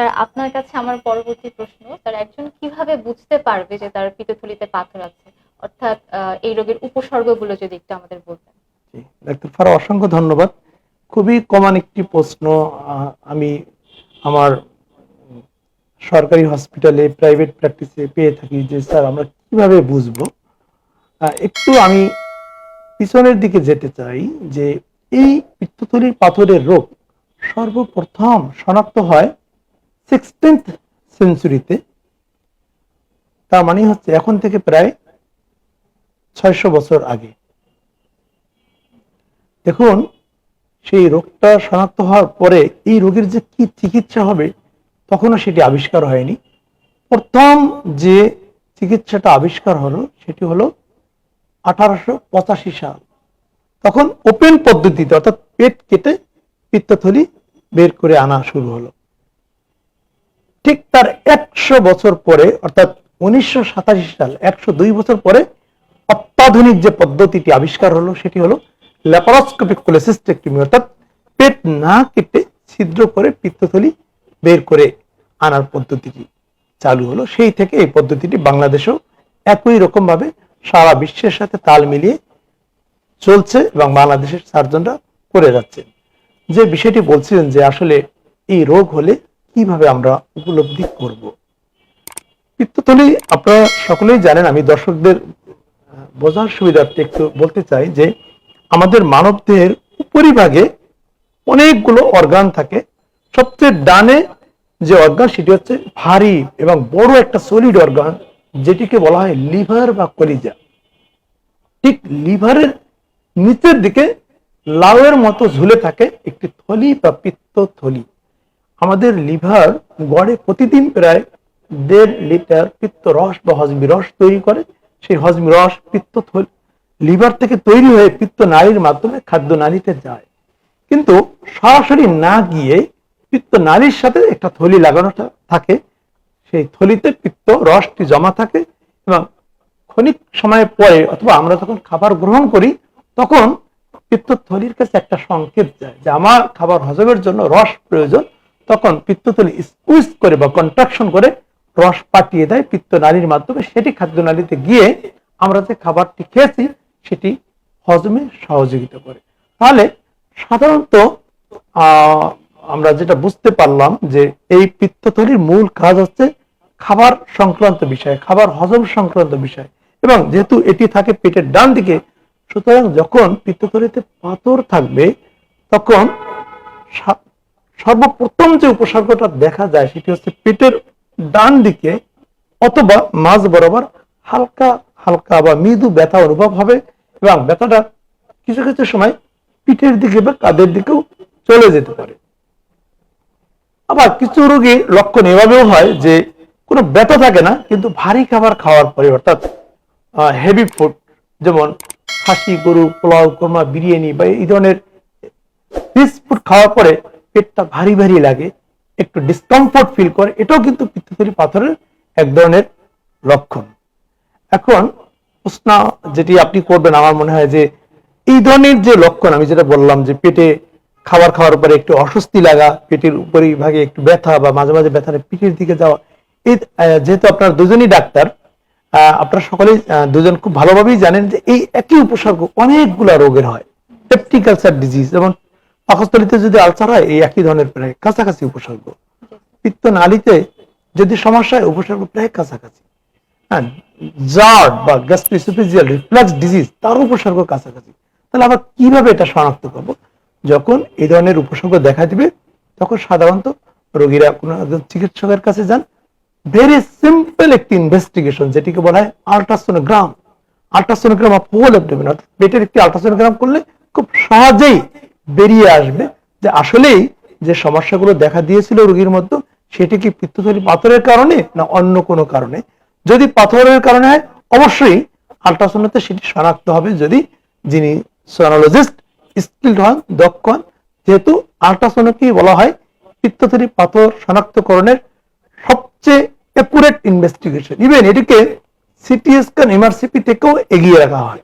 Sir আপনার কাছে আমার পরবর্তী প্রশ্ন স্যার একজন কীভাবে বুঝতে পারবে যে তার পিত্তথলিতে পাথর আছে? অর্থাৎ এই রোগের উপসর্গগুলো যদি একটু আমাদের বলতেন। ডাক্তার ফারা অসংখ্য ধন্যবাদ। খুবই কমন একটি প্রশ্ন আমি আমার সরকারি হসপিটালে প্রাইভেট প্র্যাকটিসে পেয়ে থাকি যে, স্যার, আমরা কীভাবে বুঝব? একটু আমি পিছনের দিকে যেতে চাই যে, এই পিত্তথলির পাথরের রোগ সর্বপ্রথম শনাক্ত হয় সিক্সটিন্থ সেঞ্চুরিতে তার মানে হচ্ছে এখন থেকে প্রায় ছয়শো বছর আগে। দেখুন, সেই রোগটা শনাক্ত হওয়ার পরে এই রোগের যে কি চিকিৎসা হবে, তখনও সেটি আবিষ্কার হয়নি। প্রথম যে চিকিৎসাটা আবিষ্কার হলো, সেটি হলো আঠারোশো পঁচাশি সাল। তখন ওপেন পদ্ধতিতে, অর্থাৎ পেট কেটে পিত্তথলি বের করে আনা শুরু হলো। ঠিক তার একশো বছর পরে, অর্থাৎ উনিশশো সাতাশি সাল, একশো দুই বছর পরে অত্যাধুনিক যে পদ্ধতিটি আবিষ্কার হলো, সেটি হলো ল্যাপারোস্কোপিক কোলেসিস্টেক্টমি অর্থাৎ পেট না কেটে ছিদ্র করে পিত্তথলি বের করে আনার পদ্ধতিটি চালু হলো। সেই থেকে এই পদ্ধতিটি বাংলাদেশেও একই রকম ভাবে সারা বিশ্বের সাথে তাল মিলিয়ে চলছে এবং বাংলাদেশের সার্জনরা করে যাচ্ছে। যে বিষয়টি বলছিলেন যে আসলে এই রোগ হলে কীভাবে আমরা উপলব্ধি করব? পিত্তথলি, আপনারা সকলেই জানেন, আমি দর্শকদের বোঝার সুবিধার্থে একটু বলতে চাই যে, আমাদের মানবদেহের উপরিভাগে অনেকগুলো অর্গান থাকে। সবচেয়ে ডানে যে অর্গান সেটি হচ্ছে ভারী এবং বড় একটা সলিড অর্গান যেটিকে বলা হয় লিভার বা কলিজা। ঠিক লিভারের নিচের দিকে লাউয়ের মতো ঝুলে থাকে একটি থলি বা পিত্ত থলি আমাদের লিভার গড়ে প্রতিদিন প্রায় দেড় লিটার পিত্ত রস বা হজমি রস তৈরি করে। সেই হজমি রস পিত্ত লিভার থেকে তৈরি হয়ে পিত্ত নালীর মাধ্যমে খাদ্য নালীতে যায়। কিন্তু সরাসরি না গিয়ে পিত্ত নালীর সাথে একটা থলি লাগানোটা থাকে। সেই থলিতে পিত্ত রসটি জমা থাকে এবং ক্ষণিক সময় পরে অথবা আমরা যখন খাবার গ্রহণ করি, তখন পিত্ত থলির কাছে একটা সংকেত যায় যে আমার খাবার হজমের জন্য রস প্রয়োজন। তখন পিত্তথলি স্কুইজ করে বা কন্ট্রাকশন করে রস পাঠিয়ে দেয় পিত্ত নালীর মাধ্যমে। সেটি খাদ্য নালীতে গিয়ে আমরা যে খাবারটি খেয়েছি, সেটি হজমে সহযোগিতা করে। তাহলে সাধারণত আমরা যেটা বুঝতে পারলাম যে এই পিত্তথলির মূল কাজ হচ্ছে খাবার সংক্রান্ত বিষয়, খাবার হজম সংক্রান্ত বিষয়। এবং যেহেতু এটি থাকে পেটের ডান দিকে, সুতরাং যখন পিত্তথলিতে পাথর থাকবে, তখন সর্বপ্রথম যে উপসর্গটা দেখা যায় সেটি হচ্ছে পেটের ডান দিকে অথবা মাঝ বরাবর হালকা হালকা বা মৃদু ব্যথা অনুভব হবে এবং ব্যথাটা কিছু কিছু সময় পিঠের দিকে বা কাঁধের দিকেও চলে যেতে পারে। আবার কিছু রোগীর লক্ষণ এভাবেও হয় যে কোনো ব্যথা থাকে না, কিন্তু ভারী খাবার খাওয়ার পরে, অর্থাৎ হেভি ফুড যেমন খাসি, গরু, পোলাও, কোরমা, বিরিয়ানি বা এই ধরনের রিচ ফুড খাওয়ার পরে পেটটা ভারী ভারী লাগে, একটু ডিসকমফোর্ট ফিল করে, এটাও কিন্তু পিত্তথলি পাথরের এক ধরনের লক্ষণ। এখন প্রশ্ন যেটি আপনি করবেন, আমার মনে হয় যে এই ধরনের যে লক্ষণ, আমি যেটা বললাম যে পেটে খাবার খাওয়ার পরে একটু অস্বস্তি লাগা, পেটের উপরি ভাগে একটু ব্যথা বা মাঝে মাঝে ব্যথা পিঠের দিকে যাওয়া এই যেহেতু আপনার দুজনই ডাক্তার আপনারা সকলেই দুজন খুব ভালোভাবেই জানেন যে এই একই উপসর্গ অনেকগুলা রোগের হয়। পেপটিকালসার ডিজিজ যেমন পাকস্থলিতে যদি আলসার হয়, এই একই ধরনের প্রায় কাছাকাছি উপসর্গ। পিত্ত নালীতে যদি সমস্যা হয়, উপসর্গ প্রায় কাছাকাছি। হ্যাঁ জার্ড বা গ্যাস্ট্রিসোফিজিয়াল রিফ্লাক্স ডিজিজ তার উপসর্গ কাছাকাছি। তাহলে আবার কীভাবে এটা শনাক্ত করব? যখন এই ধরনের উপসর্গ দেখা দিবে, তখন সাধারণত রোগীরা কোনো একজন চিকিৎসকের কাছে যান। ভেরি সিম্পল একটি ইনভেস্টিগেশন যেটিকে বলা হয় আল্ট্রাসোনোগ্রাম আল্ট্রাসোনোগ্রাম অফ হোল অর্থাৎ পেটের একটি আল্ট্রাসোনোগ্রাম করলে খুব সহজেই বেরিয়ে আসবে যে আসলেই যে সমস্যাগুলো দেখা দিয়েছিল রোগীর মধ্যে, সেটি কি পিত্তথলি পাথরের কারণে না অন্য কোনো কারণে? যদি পাথরের কারণে হয়, অবশ্যই আল্ট্রাসোনোতে সেটি শনাক্ত হবে যদি যিনি সোনোলজিস্ট, স্কিল্ড হন, দক্ষ হন, যেহেতু আল্ট্রাসোনোকেই বলা হয় পিত্তথলি পাথর শনাক্তকরণের সবচেয়ে অ্যাকুরেট ইনভেস্টিগেশন ইভেন এটিকে সিটি স্ক্যান, এমআরসিপি থেকেও এগিয়ে রাখা হয়।